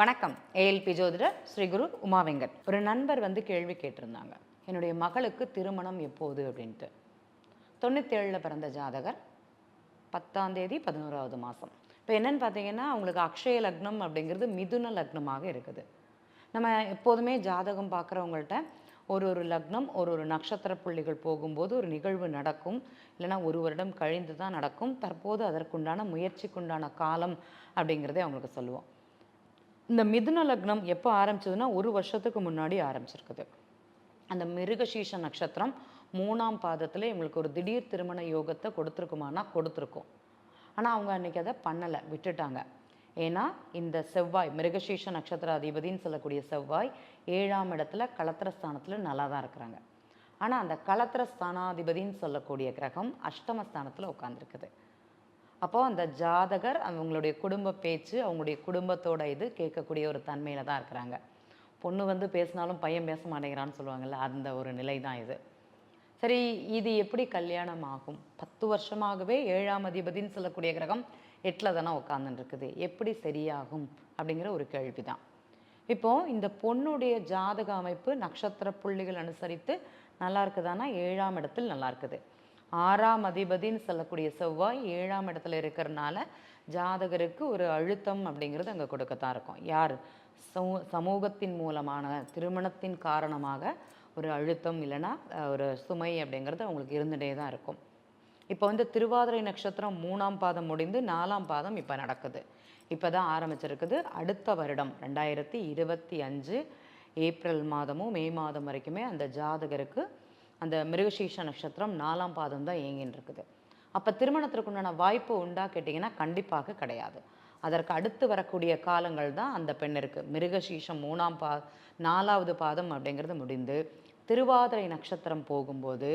வணக்கம். ஏஎல்பி ஜோதிடர் ஸ்ரீ குரு உமா வெங்கட். ஒரு நண்பர் வந்து கேள்வி கேட்டிருந்தாங்க. என்னுடைய மகளுக்கு திருமணம் எப்போது அப்படின்ட்டு. தொண்ணூற்றேழில் பிறந்த ஜாதகர் பத்தாம் தேதி பதினோராவது மாதம் இப்போ என்னென்னு பார்த்தீங்கன்னா அவங்களுக்கு அக்ஷய லக்னம் அப்படிங்கிறது மிதுன லக்னமாக இருக்குது. நம்ம எப்போதுமே ஜாதகம் பார்க்குறவங்கள்ட்ட ஒரு ஒரு லக்னம் ஒரு ஒரு நட்சத்திர புள்ளிகள் போகும்போது ஒரு நிகழ்வு நடக்கும். இல்லைன்னா ஒரு வருடம் கழிந்து தான் நடக்கும். தற்போது அதற்குண்டான முயற்சிக்குண்டான காலம் அப்படிங்கிறதே அவங்களுக்கு சொல்லுவோம். இந்த மிதுன லக்னம் எப்போ ஆரம்பிச்சதுன்னா ஒரு வருஷத்துக்கு முன்னாடி ஆரம்பிச்சிருக்குது. அந்த மிருகசீஷ நட்சத்திரம் மூணாம் பாதத்தில் இவங்களுக்கு ஒரு திடீர் திருமண யோகத்தை கொடுத்துருக்குமானா கொடுத்துருக்கும். ஆனால் அவங்க அன்னைக்கு அதை பண்ணலை விட்டுட்டாங்க. ஏன்னா இந்த செவ்வாய் மிருகசீஷ நட்சத்திர அதிபதின்னு சொல்லக்கூடிய செவ்வாய் ஏழாம் இடத்துல களத்திர ஸ்தானத்தில் நல்லா தான் இருக்கிறாங்க. ஆனால் அந்த களத்திர ஸ்தானாதிபதின்னு சொல்லக்கூடிய கிரகம் அஷ்டமஸ்தானத்தில் உட்காந்துருக்குது அப்போது அந்த ஜாதகர் அவங்களுடைய குடும்ப பேச்சு அவங்களுடைய குடும்பத்தோட இது கேட்கக்கூடிய ஒரு தன்மையில் தான் இருக்கிறாங்க. பொண்ணு வந்து பேசினாலும் பையன் பேச மாட்டேங்கிறான்னு சொல்லுவாங்கல்ல அந்த ஒரு நிலை தான் இது. சரி இது எப்படி கல்யாணம் ஆகும்? பத்து வருஷமாகவே ஏழாம் அதிபதின்னு சொல்லக்கூடிய கிரகம் எட்டில் தானே உட்காந்துட்டு இருக்குது. எப்படி சரியாகும்? அப்படிங்கிற ஒரு கேள்வி தான். இப்போது இந்த பொண்ணுடைய ஜாதக அமைப்பு நட்சத்திர புள்ளிகள் அனுசரித்து நல்லா இருக்குதானா? ஏழாம் இடத்தில் நல்லா இருக்குது. ஆறாம் அதிபதின்னு சொல்லக்கூடிய செவ்வாய் ஏழாம் இடத்துல இருக்கிறனால ஜாதகருக்கு ஒரு அழுத்தம் அப்படிங்கிறது அங்கே கொடுக்கத்தான் இருக்கும். யார்? சமூ சமூகத்தின் மூலமான திருமணத்தின் காரணமாக ஒரு அழுத்தம் இல்லைன்னா ஒரு சுமை அப்படிங்கிறது அவங்களுக்கு இருந்துகிட்டே தான் இருக்கும். இப்போ வந்து திருவாதிரை நட்சத்திரம் மூணாம் பாதம் முடிந்து நாலாம் பாதம் இப்போ நடக்குது. இப்போ தான் ஆரம்பிச்சிருக்குது. அடுத்த வருடம் ரெண்டாயிரத்தி இருபத்தி அஞ்சு ஏப்ரல் மாதமும் மே மாதம் வரைக்குமே அந்த ஜாதகருக்கு அந்த மிருகசீஷ நட்சத்திரம் நாலாம் பாதம் தான் இயங்கின்னு இருக்குது அப்போ திருமணத்திற்கு உண்டான வாய்ப்பு உண்டா கேட்டிங்கன்னா கண்டிப்பாக கிடையாது. அதற்கு அடுத்து வரக்கூடிய காலங்கள் தான் அந்த பெண்ணிற்கு மிருகசீஷம் மூணாம் பா நாலாவது பாதம் அப்படிங்கிறது முடிந்து திருவாதிரை நட்சத்திரம் போகும்போது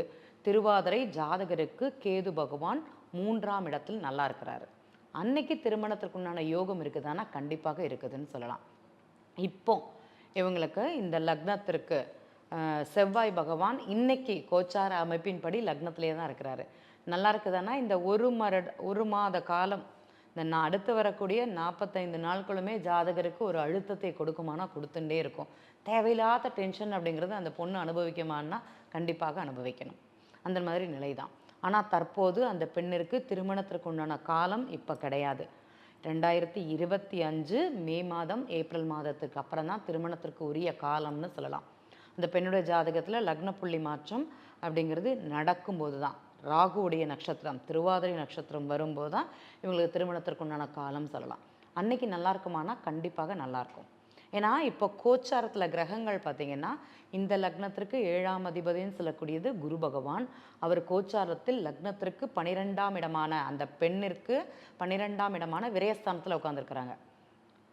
திருவாதிரை ஜாதகருக்கு கேது பகவான் மூன்றாம் இடத்தில் நல்லா இருக்கிறாரு. அன்னைக்கு திருமணத்திற்குண்டான யோகம் இருக்குதானா? கண்டிப்பாக இருக்குதுன்னு சொல்லலாம். இப்போ இவங்களுக்கு இந்த லக்னத்திற்கு செவ்வாய் பகவான் இன்னைக்கு கோச்சார அமைப்பின்படி லக்னத்திலே தான் இருக்கிறாரு. நல்லா இருக்குதானா? இந்த ஒரு மரட் ஒரு மாத காலம் இந்த நான் அடுத்து வரக்கூடிய நாற்பத்தைந்து நாட்களுமே ஜாதகருக்கு ஒரு அழுத்தத்தை கொடுக்குமானா கொடுத்துட்டே இருக்கும். தேவையில்லாத டென்ஷன் அப்படிங்கிறது அந்த பொண்ணு அனுபவிக்குமான்னா கண்டிப்பாக அனுபவிக்கணும். அந்த மாதிரி நிலை தான் ஆனால் தற்போது அந்த பெண்ணிற்கு திருமணத்திற்கு உண்டான காலம் இப்போ கிடையாது. ரெண்டாயிரத்தி இருபத்தி அஞ்சு மே மாதம் ஏப்ரல் மாதத்துக்கு அப்புறம் தான் திருமணத்திற்கு உரிய காலம்னு சொல்லலாம். அந்த பெண்ணுடைய ஜாதகத்தில் லக்ன புள்ளி மாற்றம் அப்படிங்கிறது நடக்கும்போது தான் ராகுவுடைய நட்சத்திரம் திருவாதிரை நட்சத்திரம் வரும்போது தான் இவங்களுக்கு திருமணத்திற்கு உண்டான காலம் சொல்லலாம். அன்னைக்கு நல்லா இருக்குமானா கண்டிப்பாக நல்லாயிருக்கும் ஏன்னா இப்போ கோச்சாரத்தில் கிரகங்கள் பார்த்தீங்கன்னா இந்த லக்னத்திற்கு ஏழாம் அதிபதின்னு சொல்லக்கூடியது குரு பகவான். அவர் கோச்சாரத்தில் லக்னத்திற்கு பனிரெண்டாம் இடமான அந்த பெண்ணிற்கு பன்னிரெண்டாம் இடமான விரயஸ்தானத்தில் உட்காந்துருக்குறாங்க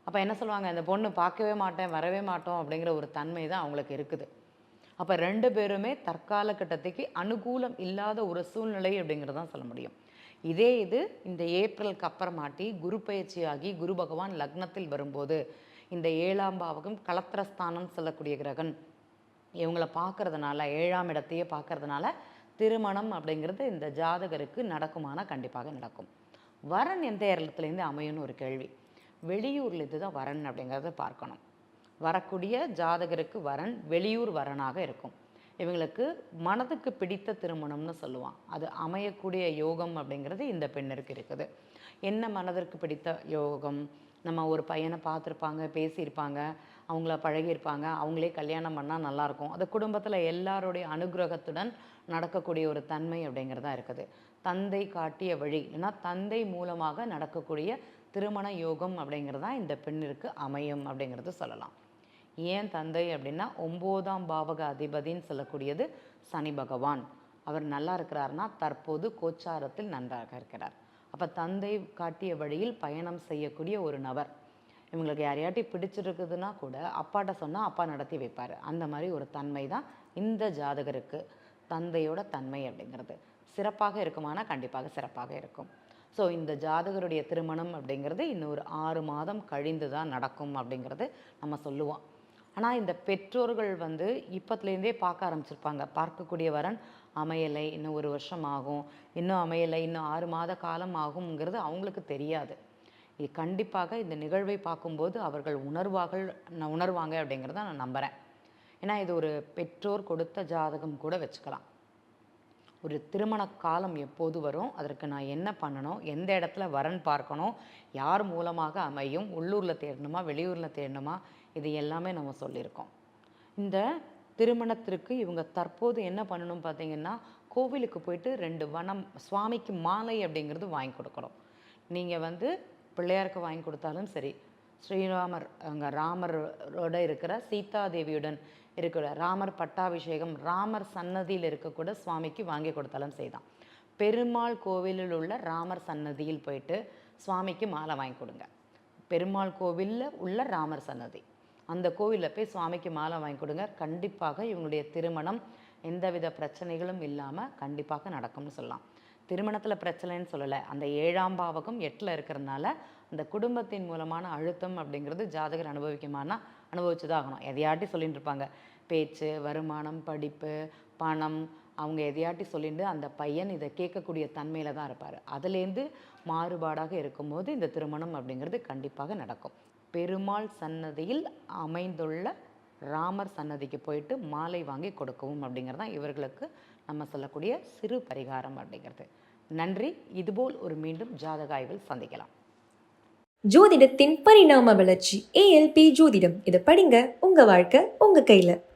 அப்போ என்ன சொல்லுவாங்க? இந்த பொண்ணு பார்க்கவே மாட்டேன் வரவே மாட்டோம் அப்படிங்கிற ஒரு தன்மை தான் அவங்களுக்கு இருக்குது. அப்போ ரெண்டு பேருமே தற்கால கட்டத்துக்கு அனுகூலம் இல்லாத ஒரு சூழ்நிலை அப்படிங்கிறது தான் சொல்ல முடியும். இதே இது இந்த ஏப்ரலுக்கு அப்புறமாட்டி குரு பயிற்சியாகி குரு பகவான் லக்னத்தில் வரும்போது இந்த ஏழாம் பாவகம் கலத்திரஸ்தானம் சொல்லக்கூடிய கிரகன். இவங்கள பார்க்கறதுனால ஏழாம் இடத்தையே பார்க்கறதுனால திருமணம் அப்படிங்கிறது இந்த ஜாதகருக்கு நடக்குமானா கண்டிப்பாக நடக்கும். வரன் எந்த இடத்துலேருந்து அமையும்னு ஒரு கேள்வி. வெளியூர்லேருந்து தான் வரன் அப்படிங்கிறத பார்க்கணும். வரக்கூடிய ஜாதகருக்கு வரன் வெளியூர் வரனாக இருக்கும். இவங்களுக்கு மனதுக்கு பிடித்த திருமணம்னு சொல்லுவான். அது அமையக்கூடிய யோகம் அப்படிங்கிறது இந்த பெண்ணிற்கு இருக்குது. என்ன மனதிற்கு பிடித்த யோகம்? நம்ம ஒரு பையனை பார்த்துருப்பாங்க பேசியிருப்பாங்க அவங்கள பழகியிருப்பாங்க அவங்களே கல்யாணம் பண்ணால் நல்லாயிருக்கும். அது குடும்பத்தில் எல்லாருடைய அனுகிரகத்துடன் நடக்கக்கூடிய ஒரு தன்மை அப்படிங்கிறதா இருக்குது. தந்தை காட்டிய வழி இல்லைன்னா தந்தை மூலமாக நடக்கக்கூடிய திருமண யோகம் அப்படிங்கிறது தான் இந்த பெண்ணிற்கு அமையும் அப்படிங்கிறது சொல்லலாம். ஏன் தந்தை அப்படின்னா ஒம்போதாம் பாவக அதிபதின்னு சொல்லக்கூடியது சனி பகவான். அவர் நல்லா இருக்கிறாருன்னா தற்போது கோச்சாரத்தில் நன்றாக இருக்கிறார். அப்போ தந்தை காட்டிய வழியில் பயணம் செய்யக்கூடிய ஒரு நபர். இவங்களுக்கு யாரையாட்டி பிடிச்சிருக்குதுன்னா கூட அப்பாட்ட சொன்னால் அப்பா நடத்தி வைப்பார். அந்த மாதிரி ஒரு தன்மை தான் இந்த ஜாதகருக்கு தந்தையோட தன்மை அப்படிங்கிறது. சிறப்பாக இருக்குமானா கண்டிப்பாக சிறப்பாக இருக்கும். ஸோ இந்த ஜாதகருடைய திருமணம் அப்படிங்கிறது இன்னும் ஒரு ஆறு மாதம் கழிந்து தான் நடக்கும் அப்படிங்கிறது நம்ம சொல்லுவோம். ஆனால் இந்த பெற்றோர்கள் வந்து இப்பத்துலேருந்தே பார்க்க ஆரம்பிச்சிருப்பாங்க. பார்க்கக்கூடிய வரன் அமையலை இன்னும் ஒரு வருஷம் ஆகும். இன்னும் அமையலை இன்னும் ஆறு மாத காலம் ஆகுங்கிறது அவங்களுக்கு தெரியாது. இது கண்டிப்பாக இந்த நிகழ்வை பார்க்கும்போது அவர்கள் உணர்வார்கள் நான் உணர்வாங்க அப்படிங்கிறத நான் நம்புகிறேன் ஏன்னா இது ஒரு பெற்றோர் கொடுத்த ஜாதகம் கூட வச்சுக்கலாம். ஒரு திருமண காலம் எப்போது வரும்? அதற்கு நான் என்ன பண்ணணும்? எந்த இடத்துல வரன் பார்க்கணும்? யார் மூலமாக அமையும்? உள்ளூரில் தேடணுமா? வெளியூரில் தேடணுமா? இது எல்லாமே நம்ம சொல்லியிருக்கோம். இந்த திருமணத்திற்கு இவங்க தற்போது என்ன பண்ணணும் பார்த்தீங்கன்னா கோவிலுக்கு போயிட்டு ரெண்டு வனம் சுவாமிக்கு மாலை அப்படிங்கிறது வாங்கி கொடுக்கணும். நீங்கள் வந்து பிள்ளையாருக்கு வாங்கி கொடுத்தாலும் சரி ஸ்ரீராமர் அங்கே ராமரோட இருக்கிற சீதாதேவியுடன் இருக்கிற ராமர் பட்டாபிஷேகம் ராமர் சன்னதியில் இருக்கக்கூட சுவாமிக்கு வாங்கி கொடுத்தாலும் செய்தான். பெருமாள் கோவிலில் உள்ள ராமர் சன்னதியில் போயிட்டு சுவாமிக்கு மாலை வாங்கி கொடுங்க. பெருமாள் கோவிலில் உள்ள ராமர் சன்னதி. அந்த கோவிலில் போய் சுவாமிக்கு மாலை வாங்கி கொடுங்க. கண்டிப்பாக இவங்களுடைய திருமணம் எந்தவித பிரச்சனைகளும் இல்லாமல் கண்டிப்பாக நடக்கும்னு சொல்லலாம். திருமணத்தில் பிரச்சனைன்னு சொல்லலை. அந்த ஏழாம் பாவகம் எட்டில் இருக்கிறதுனால அந்த குடும்பத்தின் மூலமான அழுத்தம் அப்படிங்கிறது ஜாதகர் அனுபவிக்குமானா அனுபவிச்சு தான் ஆகணும் எதையாட்டி சொல்லிட்டு இருப்பாங்க. பேச்சு வருமானம் படிப்பு பணம் அவங்க எதையாட்டி சொல்லிட்டு அந்த பையன் இதை கேட்கக்கூடிய தன்மையில் தான் இருப்பார். அதுலேருந்து மாறுபாடாக இருக்கும்போது இந்த திருமணம் அப்படிங்கிறது கண்டிப்பாக நடக்கும். பெருமாள் சன்னதியில் அமைந்துள்ள ராமர் சன்னதிக்கு போயிட்டு மாலை வாங்கி கொடுக்கவும் அப்படிங்கிறது தான் இவர்களுக்கு நம்ம சொல்லக்கூடிய சிறு பரிகாரம் அப்படிங்கிறது. நன்றி. இதுபோல் ஒரு மீண்டும் ஜாதக ஆய்வில் சந்திக்கலாம். ஜோதிடத்தின் பரிணாம வளர்ச்சி ஏஎல்பி ஜோதிடம். இதை படிங்க. உங்க வாழ்க்கை உங்க கையில.